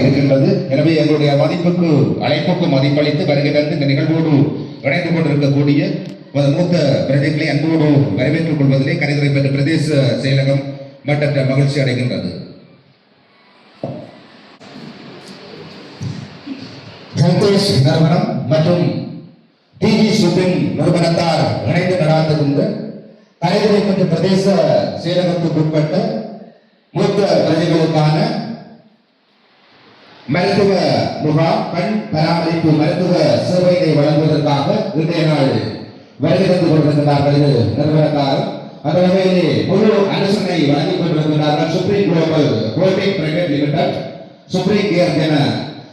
இருக்கின்றது. எனவே எங்களுடைய மதிப்புக்கு அழைப்புக்கு மதிப்பளித்து வருகின்ற இந்த நிகழ்வோடு இணைந்து கொண்டிருக்கக்கூடிய மூத்த பிரதிகளை அன்போடு வரவேற்றுக் கொள்வதிலே கரைதுரை பெற்ற பிரதேச செயலகம் மட்டற்ற மகிழ்ச்சி அடைகின்றது. சந்தோஷ் நிறுவனம் மற்றும் டிவி ஷூட்டிங் நிறுவனத்தார் இணைந்து நடாத்துகின்ற கரைதுரை பெற்ற பிரதேச செயலகத்துக்கு உட்பட்ட மூத்த பிரஜைகளுக்கான மருத்துவ முகாம் கண் பராமரிப்பு மருத்துவ சேவையை வழங்குவதற்காக இன்றைய நாள் வருகை தந்து கொண்டிருக்கிறார்கள் இது நிறுவனத்தார். அந்த வகையிலே முழு அனுசரணை வழங்கிக் கொண்டிருக்கிறார்கள் supreme global holding private limited supreme care என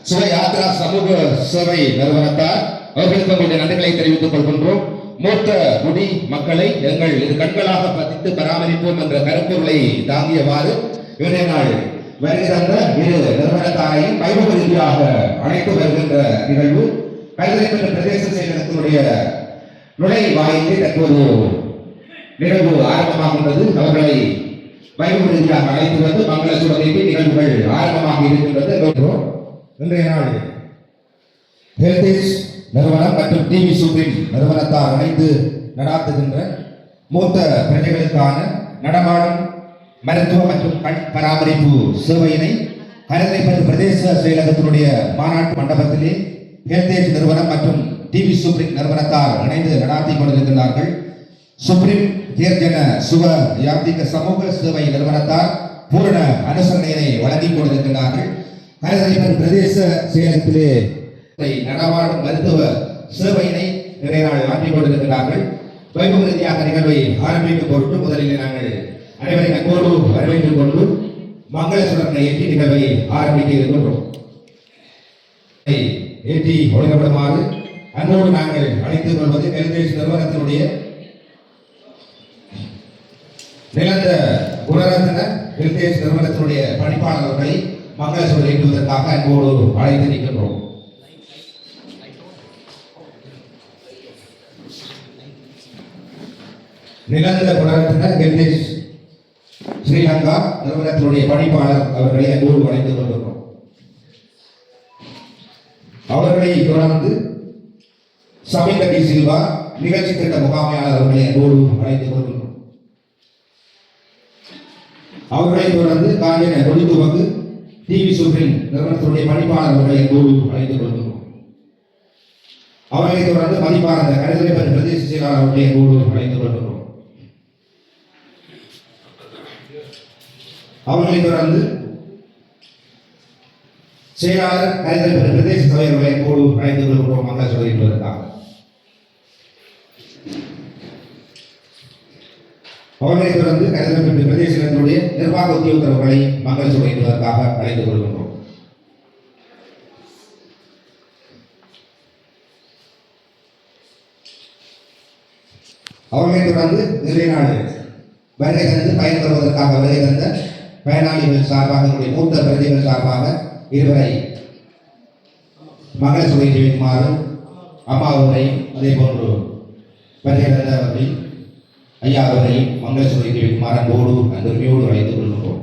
சுவை யாத்ரா சமூக சேவை நிறுவனத்தார். அவர்களுக்கு உங்களுடைய நன்றிகளை தெரிவித்துக் கொள்கின்றோம். மூத்த குடி மக்களை எங்கள் இது கண்களாக பதித்து பராமரிப்போம் என்ற கருப்பொருளை தாங்கியவாறு இன்றைய நாள் வருகை தந்த இரு நிறுவனத்தாரையும் வைபவ ரீதியாக அழைத்து வருகின்ற நிகழ்வு கைதறிப்பட்ட பிரதேச செயலகத்தினுடைய நுழைவாயிலே தற்போது நிகழ்வு ஆரம்பமாகின்றது. அவர்களை வைபவ ரீதியாக அழைத்து வந்து மங்கள சுடலைக்கு நிகழ்வுகள் ஆரம்பமாக இருக்கின்றது. இன்றைய நாள் ஹெல்தேஜ் நிறுவனம் மற்றும் டிவி சூப்ரீம் நிறுவனத்தார் அணைந்து நடாத்துகின்ற மூத்த பிரஜைகளுக்கான நடமாடும் மருத்துவ மற்றும் கண் பராமரிப்பு சேவையினை கரந்தைப்பட்டு பிரதேச செயலகத்தினுடைய மாநாட்டு மண்டபத்திலே ஹெல்தேஜ் நிறுவனம் மற்றும் டிவி சுப்ரீம் நிறுவனத்தார் இணைந்து நடாத்தி கொண்டிருக்கிறார்கள் சுப்ரீம் தேர்ஜன சுவ யாத்திக சமூக சேவை நிறுவனத்தார் பூரண அனுசரணையினை வழங்கி கொண்டிருக்கிறார்கள் கரந்தைப்பட்டு பிரதேச செயலகத்திலே நடவாடும் நடமாடும் மருத்துவ சேவையினை நிறைய நாள் ஆற்றிக் கொண்டிருக்கிறார்கள் வைபவ ரீதியாக நிகழ்வை ஆரம்பித்துக் கொண்டு முதலில் நாங்கள் அனைவரையும் அன்போடு வரவேற்றுக் கொண்டு மங்கள ஏற்றி நிகழ்வை ஆரம்பிக்க இருக்கின்றோம். ஏற்றி ஒழுங்கப்படுமாறு அன்போடு நாங்கள் அழைத்துக் கொள்வது ஹெல்தேஜ் நிறுவனத்தினுடைய நிலந்த குணரத்ன ஹெல்தேஜ் நிறுவனத்தினுடைய பணிப்பாளர்களை மங்கள சுடர் ஏற்றுவதற்காக அன்போடு அழைத்து நிற்கின்றோம். நிலந்த குணரத்ன ஹெல்தேஜ் ஸ்ரீலங்கா நிறுவனத்தினுடைய பணிப்பாளர் அவர்களை அன்போடு வளைந்து கொண்டிருக்கிறோம். அவர்களை தொடர்ந்து சமிந்தடி சில்வா நிகழ்ச்சி திட்ட முகாமையாளர் அவர்களை அன்போடு வளைந்து கொண்டிருக்கிறோம். அவர்களை தொடர்ந்து காஞ்சன ஒளிதுவங்கு டிவி சுப்ரீம் நிறுவனத்தினுடைய பணிப்பாளர் அவர்களை அன்போடு வளைந்து கொண்டிருக்கிறோம். அவர்களை தொடர்ந்து மதிப்பாளர் கருதலை பிரதேச செயலாளர் அவர்களை அன்போடு வளைந்து கொண்டிருக்கிறோம். அவர்களை தொடர்ந்து செயலாளர் கருதல் பெற்ற பிரதேச தலைவர்களை அவர்களை அழைத்து வருகிறோம் அந்த மக்கள் சொல்லியிருப்பதற்காக அவர்களை தொடர்ந்து கருதல் பெற்ற பிரதேசத்தினுடைய நிர்வாக உத்தியோகத்தர்களை மக்கள் சொல்லியிருப்பதற்காக அழைத்துக் கொள்கின்றோம் அவர்களை தொடர்ந்து நிறைய நாள் வருகை தந்து பயன்பெறுவதற்காக வருகை தந்த பயனாளிகள் சார்பாக என்னுடைய மூத்த பிரதிகள் சார்பாக இருவரை மகள சுவை ஜெயக்குமார் அம்மா அவரையும் அதே போன்று வருகை தந்த ஐயா அவரையும் மங்கள சுவை ஜெயக்குமார் அன்போடு அந்த உரிமையோடு அழைத்துக் கொள்கிறோம்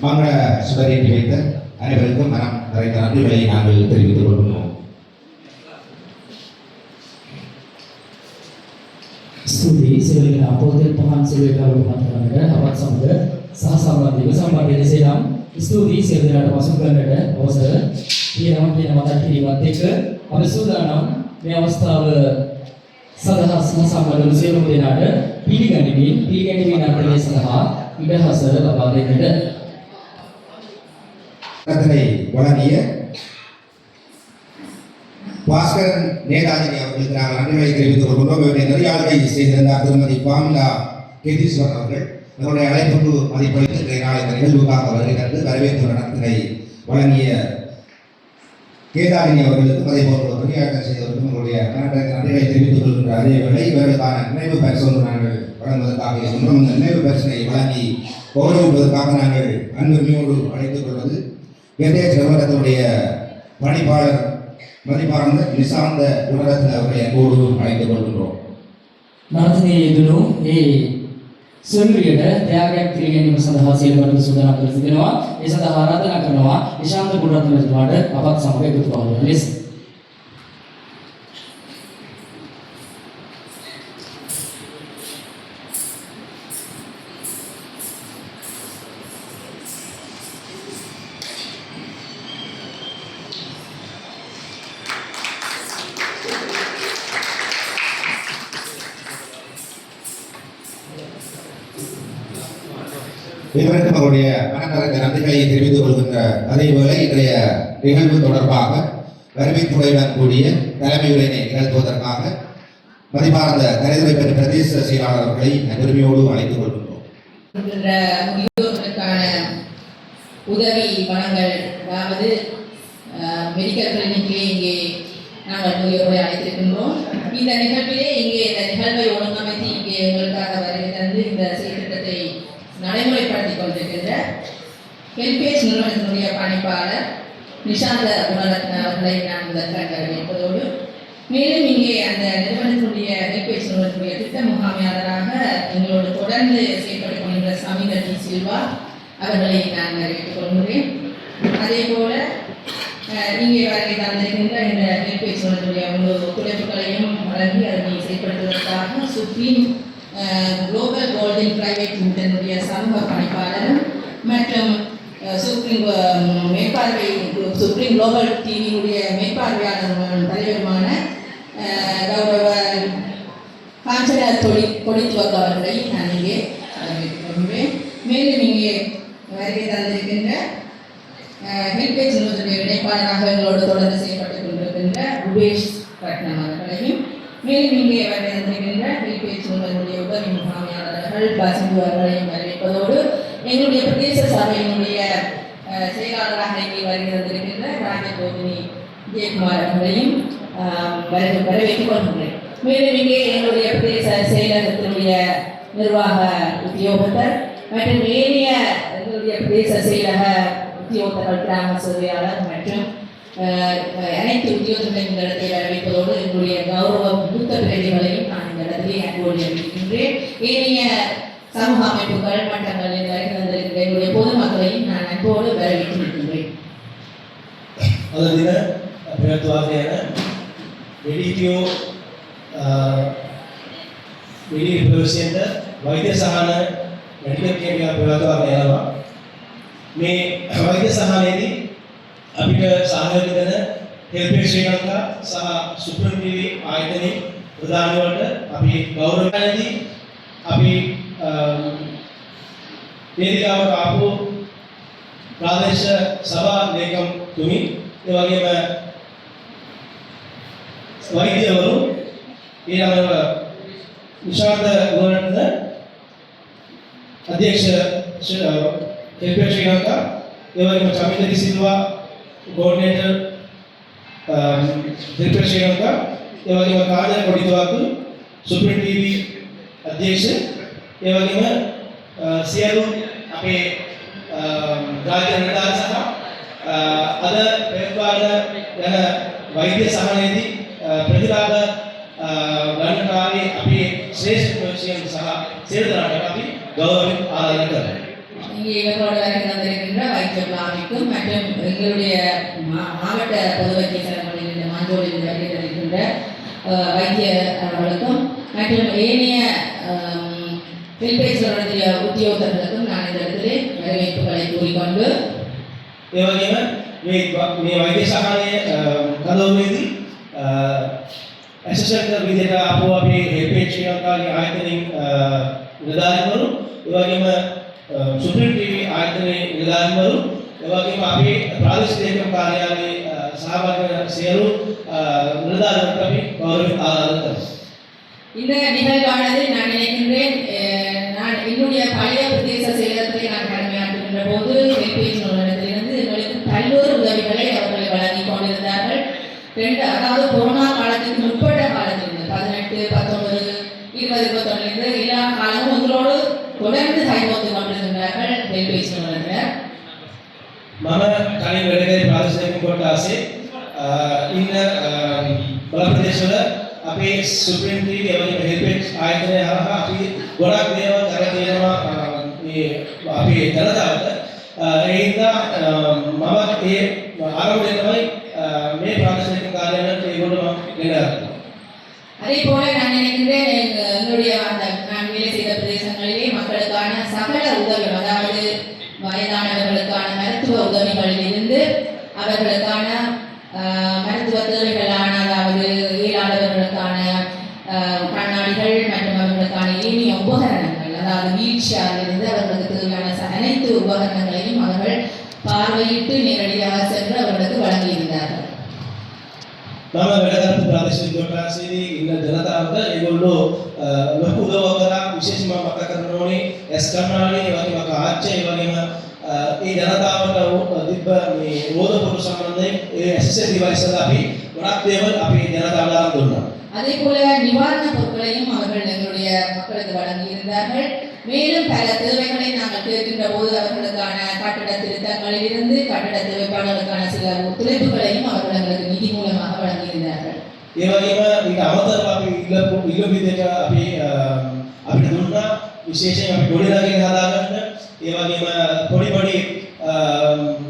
மங்கள சுடரேற்றி வைத்த அனைவருக்கும் மனம் நிறைந்த நன்றிகளை நாங்கள் தெரிவித்துக் கொள்கிறோம் ස්තුතියි සියලුම අපෝතෙල් පහන් සිරුවේ කරුණාත් කරන්නට අපත් සමග සහ සම්බන්ධීව සම්බන්ධ ලෙස නම් ස්තුතියි සියලු දෙනාට පසු කරන්නට අවසර කියනවා කියන මතක් කිරීමත් එක්ක අපි සූදානම් මේ අවස්ථාව සඳහා සම්බන්ධ වූ සියලුම දෙනාට පිළිගනිමින් පිළිගැනීමේ නඩත්තුවේ සඳහා ඉඩහස ලබා දෙන්නට அதனை வழங்கிய பாஸ்கரன் நேதாஜினி அவர்களுக்கு நாங்கள் நன்றிகளை தெரிவித்துக் கொள்கிறோம் இவருடைய நெறியாளரை செய்திருந்தார் திருமதி பாமிலா கேதீஸ்வரன் அவர்கள் அவருடைய அழைப்புக்கு மதிப்பளித்து இன்றைய நாள் இந்த நிகழ்வுக்காக வருகை தந்து வரவேற்பு நடத்தினை வழங்கிய கேதாரிணி அவர்களுக்கும் அதே போன்ற பணியாற்ற செய்தவர்களுக்கும் உங்களுடைய நன்றிகளை நன்றிகளை தெரிவித்துக் கொள்கின்ற அதே வேளை இவர்களுக்கான நினைவு பரிசு ஒன்று நாங்கள் வழங்குவதற்காக இருக்கின்றோம் இந்த நினைவு பரிசனை வழங்கி கௌரவிப்பதற்காக நாங்கள் அன்புமையோடு அழைத்துக் கொள்வது இதய செல்வகத்துடைய பணிப்பாளர் மதிப்பார்ந்த நிசாந்த உலகத்தில் அவர்களை அன்போடு அழைத்துக் கொள்கின்றோம். ನರಸನೇ ಎದುರು ಈ ಸುಳ್ಳಿಯಡ ತ್ಯಾಗ ತಿರುಗಿ ನಿಮ್ಮ ಸಂದಹ ಸೇರ್ಪಟ್ಟು ಸುಂದರ ತಿಳಿಸಿದೆನೋ ಈ ಸಂದಹ ಆರಾಧನಾ ಕಣವ ನಿಶಾಂತ ಗುಣರತ್ನ ಮಾಡ ಅಪತ್ ಸಂಭವ ಗೊತ್ತಾಗ இவருக்கு அவருடைய மனநிறந்த நன்றிகளை தெரிவித்துக் கொள்கின்ற அதேபோல இன்றைய நிகழ்வு தொடர்பாக வறுமைத்துறையுடன் கூடிய தலைமை உரையினை நிகழ்த்துவதற்காக மதிப்பார்ந்த கருதுரை பெற்ற பிரதேச செயலாளர் அவர்களை பெருமையோடு அழைத்துக் கொள்கின்றோம். உதவி பணங்கள் அதாவது மெடிக்கல் கிளினிக்கிலே இங்கே நாங்கள் முதியோரை அழைத்திருக்கின்றோம். இந்த நிகழ்விலே இங்கே இந்த நிகழ்வை ஒழுங்கமைத்து இங்கே உங்களுக்காக வருகை தந்து இந்த செயல் திட்டத்தை நடைமுறைப்படுத்திக் கொண்டிருக்கின்ற ஹெல்பேஜ் நிறுவனத்தினுடைய பணிப்பாளர் நிஷாந்த குணரத்ன அவர்களை நான் முதற்கண் வரவேற்பதோடு மேலும் இங்கே அந்த நிறுவனத்தினுடைய ஹெல்பேஜ் நிறுவனத்தினுடைய திட்ட முகாமையாளராக எங்களோடு தொடர்ந்து செயல்பட்டுக் கொண்டிருந்த சமீர் டி சில்வா அவர்களை நான் வரவேற்றுக் கொள்கிறேன். அதே போல இங்கே வருகை தந்திருக்கின்ற இந்த ஹெல்பேஜ் நிறுவனத்துடைய முழு ஒத்துழைப்புகளையும் வழங்கி அதனை செயல்படுத்துவதற்காக சுப்ரீம் குளோபல் கோல்டன் பிரைவேட் லிமிடனுடைய சமூக பணிப்பாளரும் மற்றும் சுப்ரீம் மேற்பார்வை சுப்ரீம் குளோபல் டிவியுடைய மேற்பார்வையாளர் தலைவருமான அஹ், கௌரவ காஞ்சனா தொடி கொடித்துவக் அவர்களை நான் இங்கே வரவேற்கிறேன். மேலும் இங்கே வருகை தந்திருக்கின்ற ஹெல்பேஜ் நிறுவனத்துடைய இணைப்பாளராக எங்களோடு தொடர்ந்து செய்யப்பட்டுக் கொண்டிருக்கின்ற உபேஷ் பட்னம் அவர்களையும் மேலும் இங்கே வருகை தந்திருக்கின்ற ஹெல்பேஜ் முகாமையாளர்கள் பசிந்து அவர்களையும் வரவேற்பதோடு எங்களுடைய பிரதேச சபையினுடைய செயலாளராக இங்கே வருகிறது தந்திருக்கின்ற ராஜகோபினி ஜெயக்குமார் அவர்களையும் வரவேற்றுக் கொள்கின்றேன். மேலும் இங்கே எங்களுடைய பிரதேச செயலகத்தினுடைய நிர்வாக உத்தியோகத்தர் மற்றும் ஏனைய எங்களுடைய பிரதேச செயலக உத்தியோகத்தர்கள் கிராம சேவையாளர் மற்றும் அனைத்து உத்தியோகங்களையும் இந்த இடத்தை வரவேற்பதோடு எங்களுடைய கௌரவ மூத்த பிரதிகளையும் நான் இந்த இடத்திலே அன்போடு அறிவிக்கின்றேன் ஏனைய சமூக அமைப்புகள் மட்டங்களில் வருகை வந்திருக்கிற எங்களுடைய பொதுமக்களையும் நான் அன்போடு வரவேற்று இருக்கின்றேன் අද දින පැවැත්වාගෙන යන වෙඩිටියෝ වෙඩි ප්‍රවේශයෙන්ද වෛද්‍ය සහන මෙඩිකල් කේන්ද්‍රය පැවැත්වාගෙන යනවා මේ වෛද්‍ය සහනයේදී අපිට සහයෝගය දෙන හෙල්පේජ් ශ්‍රී ලංකා සහ සුප්‍රීම ටීවී ආයතනයේ ප්‍රධානීවලට අපි ගෞරවයදී අපි වේදිකාවට ආපු ප්‍රාදේශ සභා ලේකම් තුමි ඒ වගේම වෛද්‍යවරු ඊළඟව විශාරද ගුණරත්න අධ්‍යක්ෂ හෙල්පේ ශ්‍රී ලංකා ඒ වගේම චමින්ද සිල්වා කෝඩිනේටර් හෙල්පේ ශ්‍රී ලංකා ඒ වගේම කාර්ය කොඩිතුවාතු සුප්‍රීම ටීවී අධ්‍යක්ෂ ඒ වගේම අ, සියලු අපේ අ, රාජ්‍ය නිලධාරීන් සහ අ, අද පෙරපාන යන වෛද්‍ය සහනයේදී අ, ප්‍රතිලාභ අ, ගන්නකාරී අපේ ශ්‍රේෂ්ඨ ප්‍රවේශයන් සහ සියලු දෙනාට අපි ගෞරවයෙන් ආරාධනා කරනවා. இங்கே இவர்களோடு வருகை தந்திருக்கின்ற வைத்திய பிளாமிக்கும் மற்றும் எங்களுடைய மா- மாவட்ட பொது வைத்திய சங்கங்களில் இருந்த மாஞ்சோடில் வருகை தந்திருக்கின்ற அஹ், வைத்திய அவர்களுக்கும் மற்றும் ஏனைய பில்பேஜ் நிறுவனத்திய உத்தியோகத்தர்களுக்கும் நான் இந்த இடத்திலே வரவேற்புகளை கூறிக்கொண்டு ඒ වගේම මේ ව- මේ වෛද්‍ය සහනය කදවමේදී ඇසසන්ට විදිහට ආපු අපේ හෙල්පේජ් ශ්‍රී ලංකාවේ ආයතනයෙන් නිලධාරීවරු ඒ වගේම සුප්‍රීම ටීවී ආයතනයේ නිලධාරීවරු ඒ වගේම අපේ ප්‍රාදේශීය ලේකම් කාර්යාලයේ ಸಹಭಾಗಿ ಸೇರು ನಿರ್ಧಾರ ಕಮ್ಮಿ ಗೌರವಿತ இந்த நிகழ்வானது நான் நினைக்கின்றேன் நான் என்னுடைய பழைய பிரதேச செயலத்தை நான் கடமையாற்றுகின்ற போது வெப்பேஜ் நிறுவனத்திலிருந்து எங்களுக்கு பல்வேறு உதவிகளை அவர்கள் வழங்கி கொண்டிருந்தார்கள். ரெண்டு அதாவது கொரோனா காலத்துக்கு முற்பட்ட காலத்திலிருந்து பதினெட்டு பத்தொன்பது இருபது இருபத்தொன்னுலேருந்து எல்லா காலமும் உங்களோடு தொடர்ந்து கைகோர்த்து கொண்டிருக்கின்றார்கள் வெப்பேஜ் நிறுவனத்தினர் மன கலைஞர்கள் කොටාසේ ඉන්න බල ප්‍රදේශවල අපේ සුප්‍රීම ටී දෙවනි හෙල්පෙජ් ආයතනය හරහා අපි ගොඩක් දේවල් කරලා තියෙනවා මේ අපේ දළදාවට ඒ හින්දා මම ඒ ආරම්භය තමයි මේ ප්‍රාදේශික කාර්යාලයට ඒගොල්ලෝ ගෙනාවා. හරි පොලේ නන්නේ කියන්නේ ஆண்டவர்களுக்கான மருத்துவ தேவைகளான அதாவது இயலாதவர்களுக்கான கண்ணாடிகள் மற்றும் அவர்களுக்கான இனிய உபகரணங்கள் அதாவது வீல் அவர்களுக்கு தேவையான அனைத்து உபகரணங்களையும் அவர்கள் பார்வையிட்டு நேரடியாக சென்று அவர்களுக்கு வழங்கியிருந்தார்கள் ನಮ್ಮ ಬೆಳಗಾವಿ ಪ್ರಾದೇಶಿಕ ಜೋಟ ಸೇರಿ ಇನ್ನು ಜನತಾ ಅಂತ ಇವುಗಳು ಲಘು ಉದವಾಗರ ವಿಶೇಷ ಮಕ್ಕಳ ನೋಡಿ ಎಸ್ ඒ ඇසෙසරි ඩිවයිස් වල අපි ගොඩක් දේවල් අපි ජනතාවට අරන් දුන්නා. அதே போல நிவாரண பொருட்களையும் அவர்கள் எங்களுடைய மக்களுக்கு வழங்கியிருந்தார்கள் மேலும் பல தேவைகளை நாங்கள் கேட்கின்ற போது அவர்களுக்கான கட்டட திருத்தங்களில் இருந்து கட்டட தேவைப்பாடுகளுக்கான சில ஒத்துழைப்புகளையும் அவர்கள் எங்களுக்கு நிதி மூலமாக வழங்கியிருந்தார்கள் ඒ වගේම ඊට අමතරව අපි ඉල්ලපු ඉල්ලුම් විදිහට අපි අ, අපිට දුන්නා විශේෂයෙන් අපි ඩොලි නගින් හදාගන්න ඒ වගේම පොඩි පොඩි අ, කාමර අ,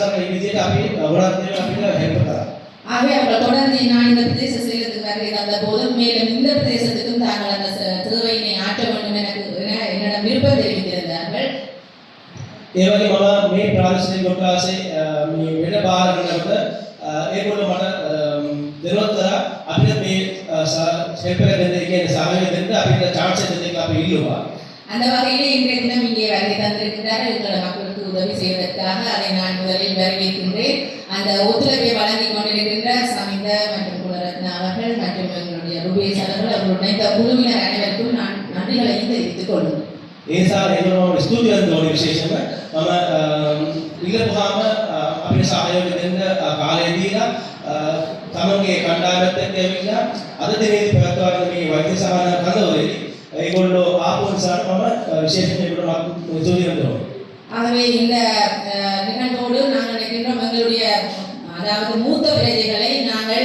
සකස් කරන මේ විදිහට අපි ගොඩක් දේවල් අපිට හෙල්ප් කරා. ஆகவே அவர்கள் தொடர்ந்து நான் இந்த பிரதேச செயலத்துக்கு வருகை தந்த போதும் மேலும் இந்த பிரதேசத்துக்கும் தாங்கள் அந்த ச- தேவையினை ஆற்ற வேண்டும் எனக்கு என என்னிடம் விருப்பம் தெரிவித்திருந்தார்கள் ඒ වගේ මම මේ ප්‍රාදේශීය කොට්ටාසේ අ, මේ වැඩ බාර කරනකොට අ, ඒගොල්ලෝ මට දෙනොත් කරා අපිට මේ හෙල්ප් එක දෙන්න ඒ කියන්නේ සහාය දෙන්න අපිට chance එක දෙන්න කියලා අපි ඉල්ලුවා. அந்த வகையிலே இன்றைய தினம் இங்கே வருகை தந்திருக்கின்றார் எங்கள் மக்களுக்கு உதவி செய்வதற்காக அதை நான் முதலில் வரவேற்கின்றேன் அந்த ஒத்துழைப்பை வழங்கி கொண்டிருக்கின்ற சமிந்த மற்றும் குலரத்னா அவர்கள் மற்றும் எங்களுடைய ருபேஷ் அவர்கள் அவர்களுடைய இந்த குழுவினர் அனைவருக்கும் நான் நன்றிகளையும் தெரிவித்துக் கொள்கிறேன் ඒ නිසා ඒගොල්ලෝ මම ස්තුති කරන්න ඕනේ විශේෂයෙන්ම මම අ, ඉල්ලපුවාම අ, අපිට සහයෝගය දෙන්න අ, කාලය දීලා අ, තමන්ගේ කණ්ඩායමත් එක්ක ඇවිල්ලා අද දිනේදී පැවැත්වන මේ වෛද්‍ය සහන කඳවුරේදී ඒගොල්ලෝ ආපු නිසා මම අ, විශේෂයෙන් ඒගොල්ලෝ මම ස්තුති කරන්න ඕනේ. ஆகவே இந்த நிகழ்வோடு நாங்கள் நினைக்கின்றோம் எங்களுடைய அதாவது மூத்த பிரஜைகளை நாங்கள்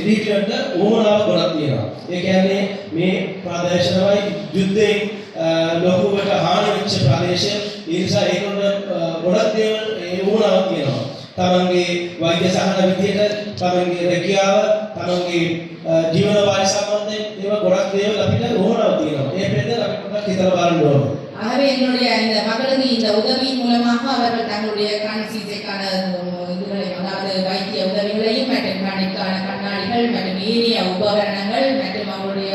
වැඩිහිටියන්ට උවමනාව ගොඩක් තියෙනවා. ඒ කියන්නේ මේ ප්‍රදේශනවයි යුද්ධයෙන් අ, ලොකුවට හානි වෙච්ච ප්‍රදේශය. ඒ නිසා ඒගොල්ලෝ අ, ගොඩක් දේවල් ඒ උවමනාවක් තියෙනවා. තමන්ගේ වෛද්‍ය සහන විදියට තමන්ගේ රැකියාව තමන්ගේ අ, ජීවනෝපාය සම්බන්ධයෙන් ඒවා ගොඩක් දේවල් අපිට උවමනාවක් තියෙනවා. ඒ පිළිබඳව අපි පොඩ්ඩක් හිතලා බලන්න ඕනේ. ஆகவே எங்களுடைய இந்த மகளுக்கு இந்த உதவியின் மூலமாக அவர்கள் தங்களுடைய கண் சிகிச்சைக்கான இதுகளை அதாவது வைத்திய உதவிகளையும் மற்றும் கண்ணிற்கான கண்ணாடிகள் மற்றும் ஏனைய உபகரணங்கள் மற்றும் அவருடைய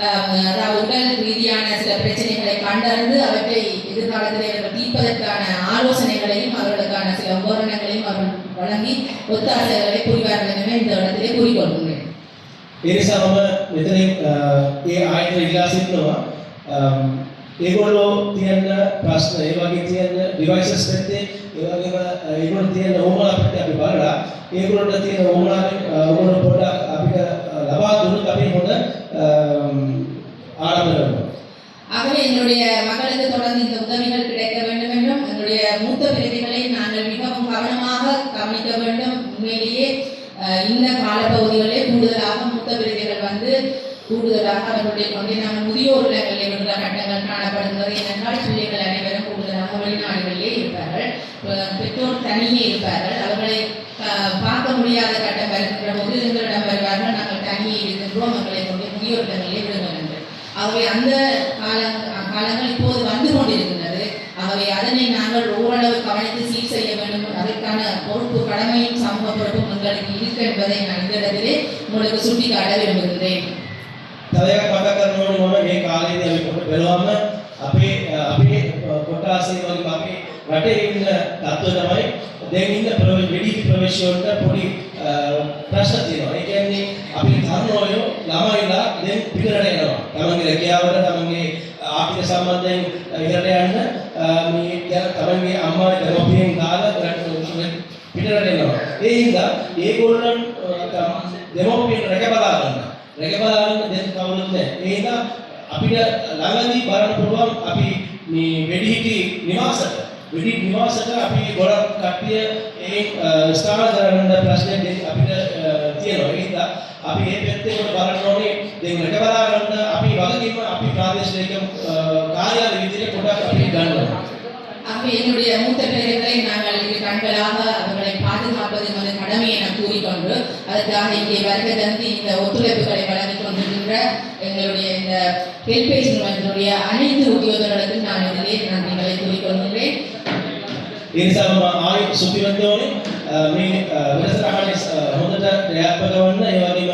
ஆம், அதாவது உடல் ரீதியான சில பிரச்சனைகளை கண்டறிந்து அவற்றை எதிர்காலத்தில் அவர்கள் தீர்ப்பதற்கான ஆலோசனைகளையும் அவர்களுக்கான சில உபகரணங்களையும் அவர்கள் வழங்கி ஒத்தாசைகளை புரிவார்கள் எனவே இந்த இடத்திலே கூறிக்கொள்கின்றேன் ඒ නිසා මම මෙතනින් අ, ඒ ආයතන ඉල්ලා සිටිනවා අම්, ඒගොල්ලෝ තියන්න ප්‍රශ්න ඒ වගේ තියන්න ඩිවයිසස් පැත්තේ ඒ වගේම අ, ඒගොල්ලෝ තියන්න ඕමනා පැත්තේ අපි බලලා ඒගොල්ලන්ට තියෙන ඕමනාවෙන් අ, ඕගොල්ලෝ පොඩ්ඩක් අපිට අ, ලබා දුන්නොත් අපි හොඳ අම්, ආරම්භ කරනවා ஆகவே எங்களுடைய மகளுக்கு தொடர்ந்து இந்த உதவிகள் கிடைக்க வேண்டும் என்றும் எங்களுடைய மூத்த பிரதிகளை நாங்கள் மிகவும் கவனமாக கவனிக்க வேண்டும் உண்மையிலேயே அஹ், இந்த காலப்பகுதிகளிலே கூடுதலாக மூத்த பிரதிகள் வந்து கூடுதலாக அவர்களுடைய கொண்டே நாங்கள் முதியோர் இல்லங்களில் விடுற கட்டங்கள் காணப்படுகிறது ஏனென்றால் பிள்ளைகள் அனைவரும் கூடுதலாக வெளிநாடுகளிலே இருப்பார்கள் அஹ் பெற்றோர் தனியே இருப்பார்கள் அவர்களை அஹ், பார்க்க முடியாத கட்டம் வருகின்ற போது எங்களிடம் வருவார்கள் நாங்கள் தனியே இருக்கின்றோம் எங்களை கொண்டு முதியோர் இல்லங்களிலே விடுங்கள் என்று ஆகவே அந்த காலங் காலங்கள் இப்போது வந்து கொண்டிருக்கின்றது ஆகவே அதனை நாங்கள் ஓரளவு கவனித்து சீர் செய்ய வேண்டும் அதற்கான பொறுப்பு கடமையும் சமூக பொறுப்பும் எங்களுக்கு இருக்கு என்பதை நான் இந்த இடத்திலே உங்களுக்கு சுட்டிக்காட்ட விரும்புகின்றேன் තව එකක් මතක් කරන්න ඕනේ මම මේ කාලේදී අපි කොට බැලුවම අපේ අ, අපේ කොටාසේ වගේ අපේ රටේ ඉන්න තත්ත්වය තමයි දැන් ඉන්න ප්‍රවේශ වෙඩි ප්‍රවේශ වලට පොඩි අ, ප්‍රශ්න තියෙනවා. ඒ කියන්නේ අපේ තරුණයෝ ළමයිලා දැන් පිටරට එනවා. තමන්ගේ රැකියාවට තමන්ගේ ආර්ථික සම්බන්ධයෙන් ඉහළට යන්න අ, මේ දැන් තමන්ගේ අම්මා දෙමව්පියන් දාලා රට- පිටරට එනවා. ඒ හින්දා ඒගොල්ලන් අ, දෙමව්පියන් රැක බලා ගන්නවා. රැක බලා ගන්න දැන් කවුරුත් නැහැ. ඒ හින්දා අපිට ළඟදී බලන්න පුළුවන් අපි මේ වෙඩිහිටි නිවාසක වෙඩි නිවාසක අපි ගොඩක් කට්ටිය ඒ අ, ස්ථානාන්තරන්න ප්‍රශ්නයක් දැන් අපිට අ, තියෙනවා. ඒ හින්දා අපි මේ පැත්තේ කොට බලන්න ඕනේ දැන් රැක බලා ගන්න අපි වගකීම අපි ප්‍රාදේශීය අ, කාර්යාලය විදිහට පොඩක් අපි ගන්නවා. ஆகவே என்னுடைய மூத்த பிள்ளைகளை நாங்கள் இரு கண்களாக அவர்களை பாதுகாப்பது நமது கடமை என கூறிக்கொண்டு அதற்காக இங்கே வருகை தந்து இந்த ஒத்துழைப்புகளை வழங்கிக் கொண்டிருக்கின்ற எங்களுடைய இந்த ஹெல்பேஜ் நிறுவனத்தினுடைய அனைத்து உத்தியோகர்களுக்கும் நான் இதிலே நன்றிகளை கூறிக்கொள்கின்றேன் ඒ නිසා මම ආයෙ සුපිවන්ත ඕනේ අ, මේ අ, වෙනසරහනේ අ, හොඳට ක්‍රියාත්මක වන්න ඒ වගේම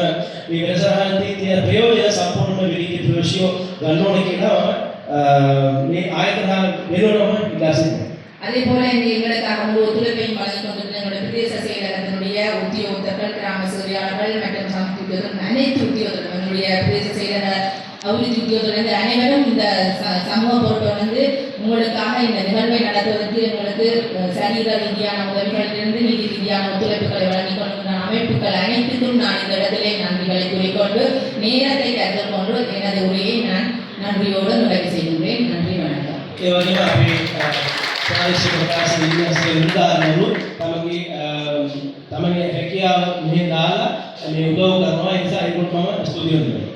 මේ වෙනසරහනේ තියෙන ප්‍රයෝජන සම්පූර්ණ විරිදි ප්‍රවේශියෝ ගන්න ඕනේ කියලා මම අ, මේ ආයතන වෙනුවම ඉල්ලා සිටිනවා. அதே போல இந்த எங்களுக்காக முழு ஒத்துழைப்பையும் வழங்கிக் கொண்டிருக்கிற எங்களுடைய பிரதேச செயலகத்தினுடைய உத்தியோகத்தர்கள் கிராம சேவையாளர்கள் மற்றும் சமூக உத்தியோகர்கள் அனைத்து உத்தியோகர்களும் எங்களுடைய பிரதேச செயலக அபிவிருத்தி உத்தியோகத்திலிருந்து அனைவரும் இந்த சமூக பொறுப்பை வந்து உங்களுக்காக இந்த நிகழ்வை நடத்துவதற்கு எங்களுக்கு சரீர ரீதியான உதவிகளிலிருந்து நீதி ரீதியான ஒத்துழைப்புகளை வழங்கிக் கொண்டிருக்கிற அமைப்புகள் அனைத்துக்கும் நான் இந்த இடத்திலே நன்றிகளை கூறிக்கொண்டு நேரத்தை கருத்தில் கொண்டு எனது உரையை நான் நன்றியோடு நிறைவு செய்கின்றேன். நன்றி வணக்கம். ನಮಗೆ ರೆಕ್ಕೆಯ ಮೇಲಿಂದ ಆಗ ನೀವು ಉಪಯೋಗ ಎಕ್ಸ ಐಕೊಂಡು ಸ್ತುತಿಯನ್ನು